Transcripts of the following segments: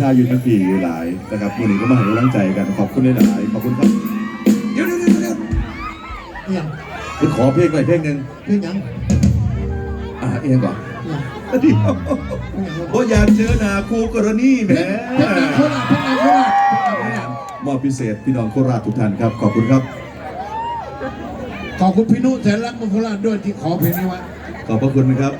ชายืนมันปีหลายนะครับมือนี้ก็มาให้กำลังใจกันขอบคุณหลายๆขอบคุณครับเดี๋ยวเดี๋ยวเดี๋ยวเดี๋ยวเนี่ยคุณขอเพลงหน่อยเพลงหนึ่งคือหยังอ่าเองก่อนเนี่ยเดี๋ยวโอ้อยากเจอหน้าครูกรณีแหมเพชรนาโคราชเพชรนาโคราชเพชรนาโคราชมอบพิเศษพี่น้องโคราชทุกท่านครับขอบคุณครับ ขอบคุณพี่นุแสนรักเมืองโคราชด้วยที่ขอเพลงนี้ไว้ขอบพระคุณนะครับ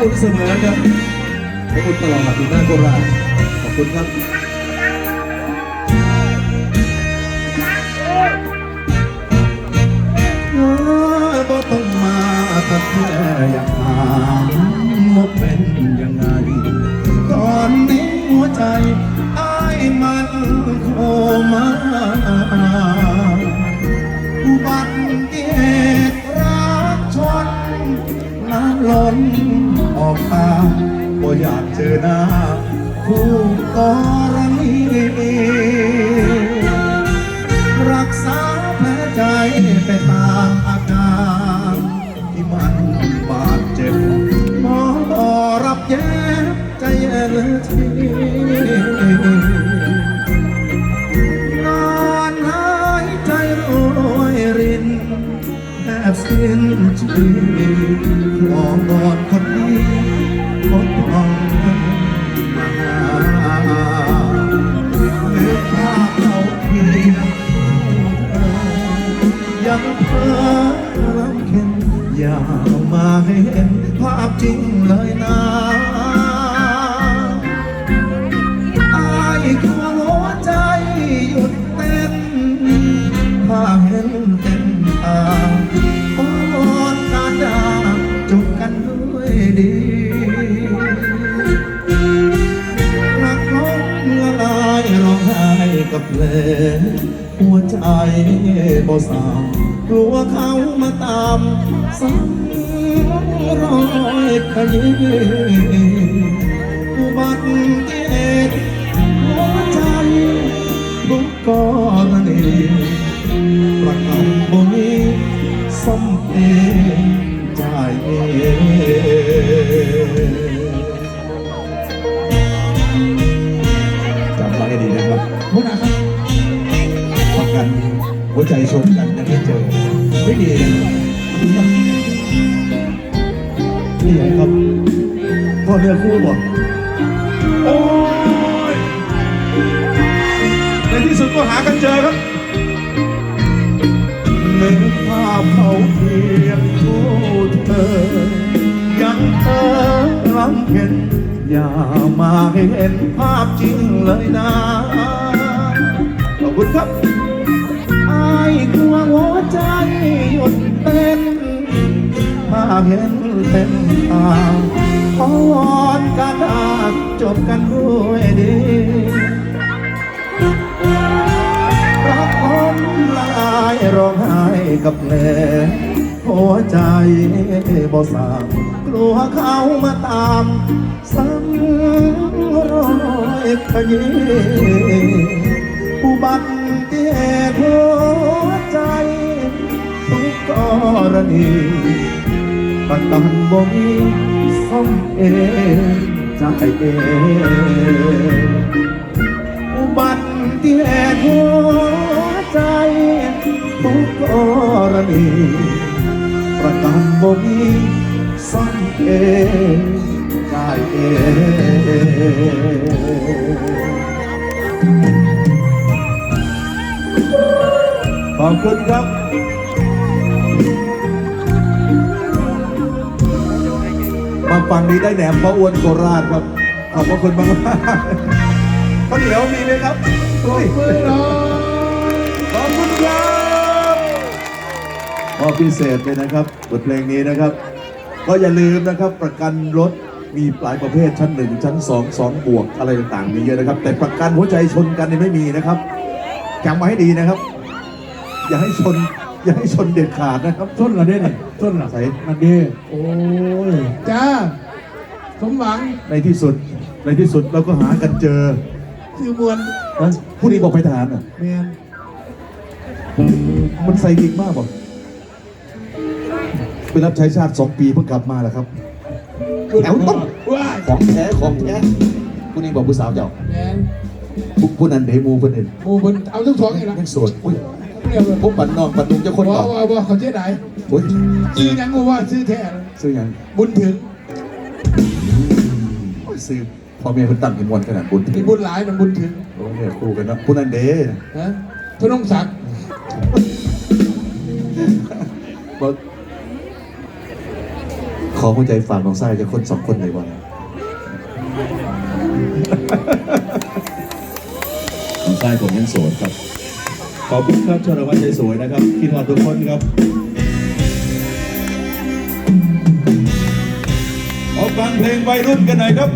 คุณเสมอครับขอบคุณตลอดถึงหน้าโคราชขอบคุณครับ อยากเจอหน้าคู่กรณีรักษาแผลใจไปตามอาการที่มันบาดเจ็บหมอบ่รับแย้ใจเย็นทีนอนหายใจโรยรินแทบสิ้นชีวิตขอบอนคน ยงยังเพ้อรำเค็นอย่ามาให้เห็นภาพจริงเลยนะอายกลัวหัวใจหยุดเต้นถ้าเห็นเต็มตา กับเพลหัวใจบ่สางกลัวเขามาตามซ้ำรอยขยี้อุบัติเหตุหัวใจบุกกรณีประกันบ่มีซ่อมเองจ่ายเอง ใจชนกันยังไม่เจอไม่ดีนะครับนี่ไงครับพ่อเนื้อคู่บอกโอ้ยในที่สุดก็หากันเจอครับนึกภาพเขาเพียงคู่เธอ ยังเธอรำเห็นอย่ามาให้เห็นภาพจริงเลยนะ ขอบคุณครับ กลัวหัวใจหยุดเต้นภาเห็นเต็มตาขอวอนการดาจบกันด้วยดีรักผมละลายร้องไห้กับเพลหัวใจบ่สางกลัวเขามาตามซ้ำรอยขยี้อุบัติเหตุหัวใจ ทุกกรณีประกันบ่มีซ่อมเองจ่ายเองอุบัติเหตุหัวใจทุกกรณีประกันบ่มีซ่อมเองจ่ายเองขอบคุณครับ มาฟังนี้ได้แหนมพระอ้วนโคราชครับขอบพระคุณมากมากๆข้าวเหนียวมีไหมครับโอ้ยมือหน่อยขอบคุณครับมอบพิเศษเลยนะครับบทเพลงนี้นะครับ ก็อย่าลืมนะครับประกันรถมีหลายประเภทชั้นหนึ่งชั้นสองสองบวกอะไรต่างๆมีเยอะนะครับ แต่ประกันหัวใจชนกันนี่ไม่มีนะครับจำมาให้ดีนะครับ อย่าให้ชน อย่าให้ชนเด็ดขาดนะครับต้นเหรอเด้เนี่ยต้นเหรอใส่อันนี้โอ้ยจ้าสมหวังในที่สุด ในที่สุดเราก็หากันเจอคือมวลนะผู้นี้บอกไปทหารอะแมนมันใส่ดิกมากบอกไปรับใช้ชาติสองปีเพิ่งกลับมาแหละครับ แถวต้นว้ายของแท้ของแท้ผู้นี้บอกผู้สาวเจ้าแมนผู้ผู้นั้นเดมูเพิ่นเห็นหมูเพิ่นเอาทุกท้องอีกแล้วยังโสดอุ้ย เรียกว่าพวกปันน้องปันนุ่งเจ้าคนว่าต่อว่าว่าเขาเจ๊ไหนอุ้ยซื้อยังกูว่าซื้อแท้ซื้อหยังบุญถึงโอ้ยซื้อพ่อแม่เพิ่นตั้งเป็นวันขนาดบุญมีบุญหลายมันบุญถึงโอ้ยเนี่ยคู่กันเนาะผู้นั้นเด้ฮะพนงศักดิ์บอกขอหัวใจฝากน้องไส้จะคนสองคนเลยวันน้องไส้ผมยังโสดครับ ขอบคุณครับชรวัตใจสวยนะครับคิดว่าทุกคนครับขอฟังเพลงวัยรุ่นกันหน่อยครับ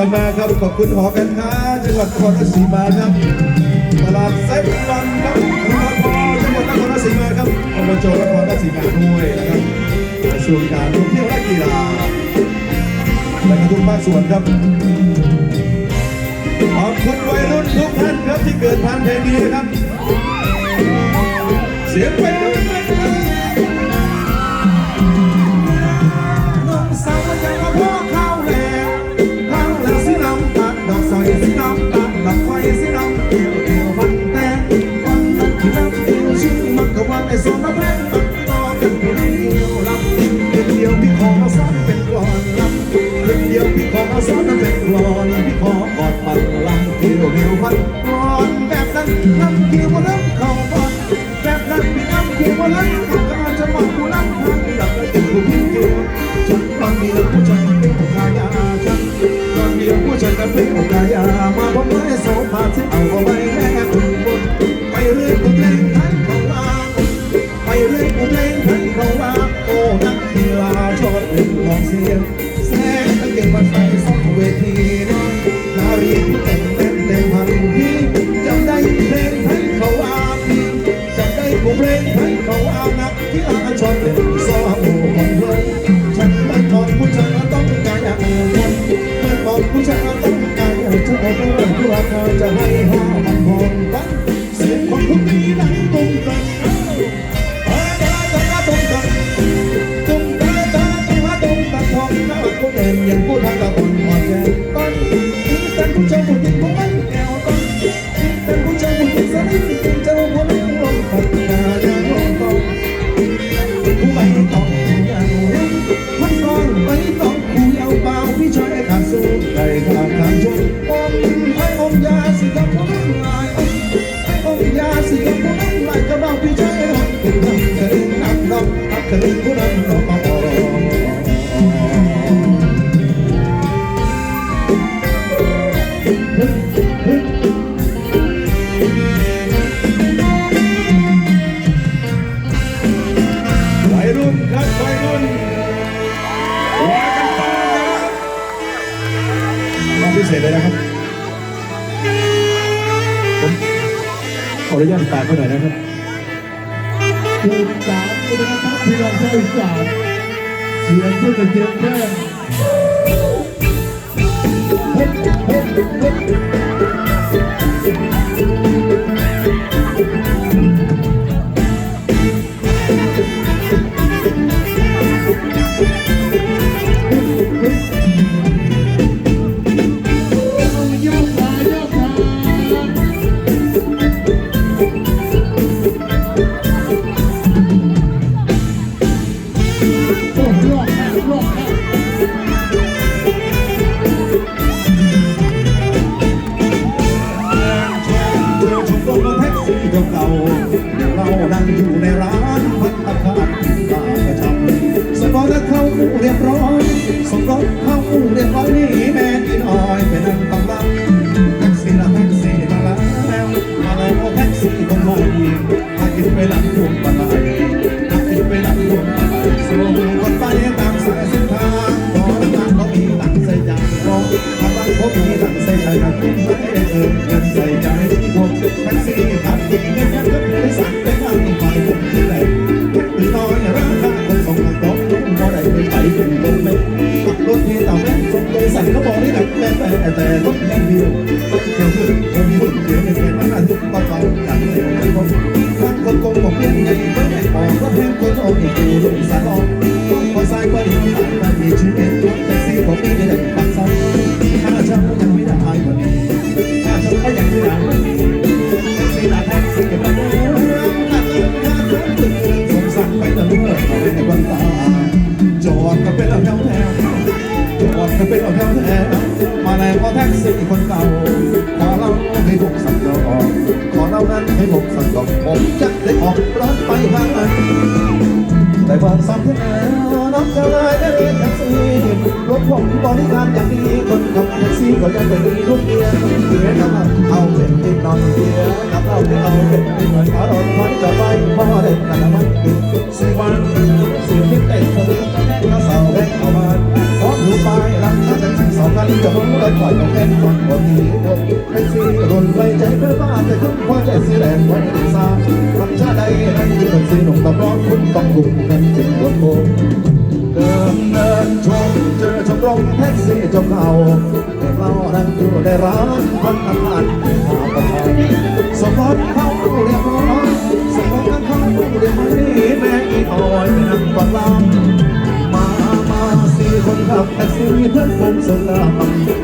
มากๆครับขอบคุณหอการค้าจังหวัดนครราชสีมาครับตลาดเซ็ตวันครับอำเภอพจังหวัดนครราชสีมาครับอบจนครราชสีมาด้วยนะครับกระทรวงการท่องเที่ยวและกีฬาและกระทุกภาคส่วนครับขอบคุณวัยรุ่นทุกท่านครับที่เกิดทันเพลงนี้ครับ เสียงวัยรุ่น สองน้ำแพงมันต่อกันเพียงเดียวลำเพียงเดียวพี่ขอสอนเป็นกลอนลำเพียงเดียวพี่ขอสอนเป็นกลอนพี่ขอกอดปันลำเดียวเดียวพันกลอนแบบนั้นนำเกี่ยวว่าน้ำเข้าบอลแบบนั้นพี่นำเกี่ยวว่าน้ำเข้าก็อาจจะมองผู้น้ำทางอยากจะเป็นผู้พี่เกี่ยวฉันตอนนี้ผู้ชายเป็นผู้กายาฉันตอนนี้ผู้ชายก็เป็นผู้กายามาผมไม่โสภาที่เอาเอาไว้ ชอบเป็นซอโอ้ของเพลงฉันไม่มองผู้ชายต้องการอย่างอื่นไม่มองผู้ชายต้องการอย่างเจ้าตัวเพื่อเธอจะ ปากเขาหน่อยนะครับสืบสารวัฒนธรรมที่เราใช้สานเสียงเพื่อเสียงแค่ ได้ แท็กซี่คนเก่า ขอเราให้ผมสั่งจอดขอเรานั้นให้ผมสั่งจอดผมจะได้ออกรถไปทางนั้นแต่ความสัมพันธ์น้องจะเลยได้เรียนแท็กซี่รถผมบริการอย่างดีคนขับแท็กซี่ก็ยังเป็นลูกเมียเมียกับเอาเป็นนิดนอยเมียกับเราไม่เอาเป็นนิดหน่อยขอรถไว้จะไปพอเด็กกันมันกินสี่วันสี่ทิศเต็มสวิงก็เสาเด็เอาบ้า จะมุ่งเลยปล่อยต้องแค่คนคนนี้แท็กซี่รุ่นไว้ใจเพื่อบ้านแต่คุณพ่อใจสีแดงไว้ในสามทำชาใดนั่นคือคนสีหนุ่มตะร้อนคุณต้องกลุ่มกันจึงรถโบเดินเดินชมเจอชมรมแท็กซี่จมเก่าเด็กเรานั่งอยู่ในร้านพันธนาหาประทานสมบัติเข้าเรียบร้อยสมบัติเข้าเรียบร้อยนี่แม่อีอ้อยนั่งฟังลาม คนขับแท็กซี่เพื่อนผมสนาม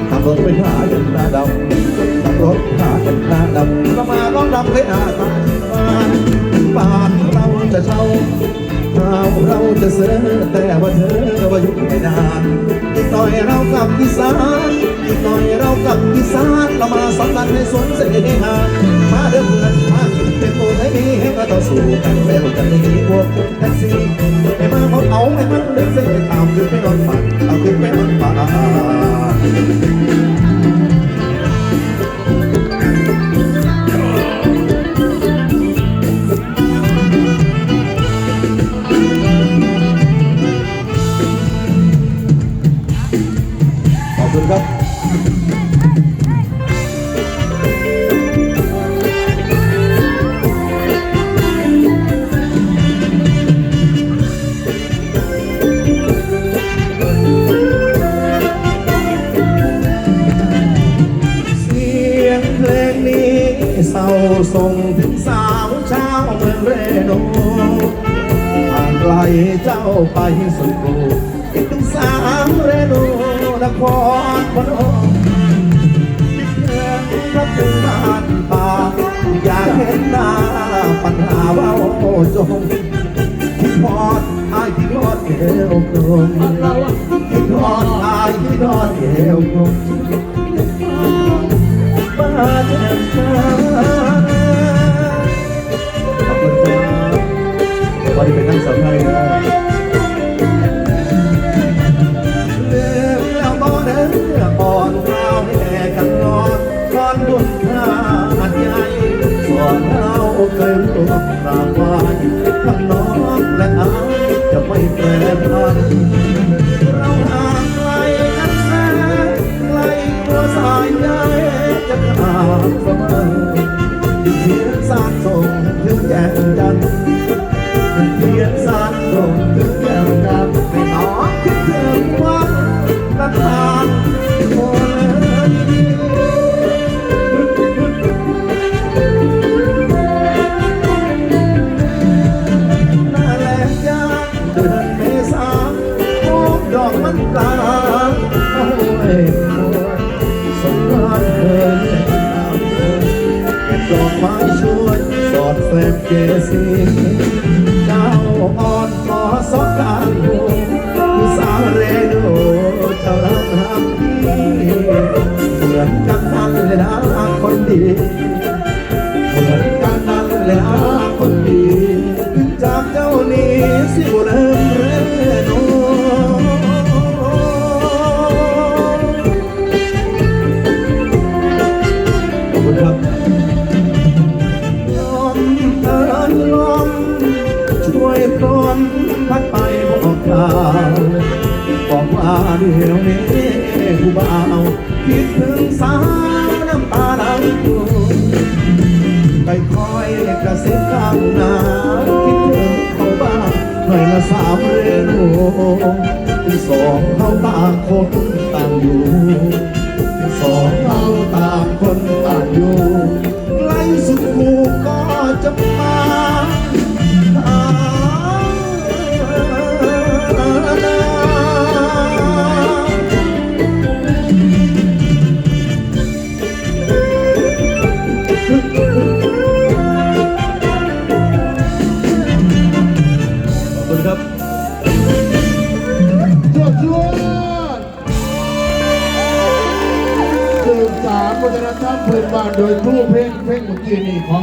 ขับรถไปหาเดินหน้าดำขับรถหาเดินหน้าดำเรามาร้องรำให้อาตาบ้านบ้านเราจะเช่าเราเราจะเสนอแต่ว่าเธอว่าอยู่ไม่นานอีกหน่อยเรากลับอีสานอีกหน่อยเรากลับอีสานเรามาสัมพันธ์ในสวนเสน่หามาเดินเงินมา เป็นตัวไหนมีให้มาต่อสู้กันแล้วกันนี้พวกแท็กซี่ไม่มาเขาเอาไม่มันเดินเส้นตามขึ้นไปนอนฝันเอาขึ้นไปนอนฝัน ส่งถึงสาวชาวเมืองเรโนห่างไกลเจ้าไปสุดโลกคิดถึงสาวเรโนนครพนมคิดถึงพระภูบ้านป่าอยากเห็นหน้าปัญหาว่าโอ้จงคิดพอดไอายคิดพอดเอวกลมคิดพอดไอายคิดพอดเอวกลม จะขาดเสมอเมเกสีเจ้าอ่อนขอสงกรารดูผู้สาวเรดูเจ้ารักรักพี่เหมือนกันนั่นเลยนะคนดี เดินลมช่วยกลอนพัดไปบอกกล่าวบอกว่าเดี๋ยวนี้ผู้บ่าวคิดถึงสาวน้ำตาไหลอยู่ไปคอยกระซิบข้างนาคิดถึงเขาบ้างหน่อยละสามเรนูสองเขาตาคนต่างอยู่สองเขาตาคนต่างอยู่ บ้านโดยครูเพลงเพลงเมื่อกี้นี่ของ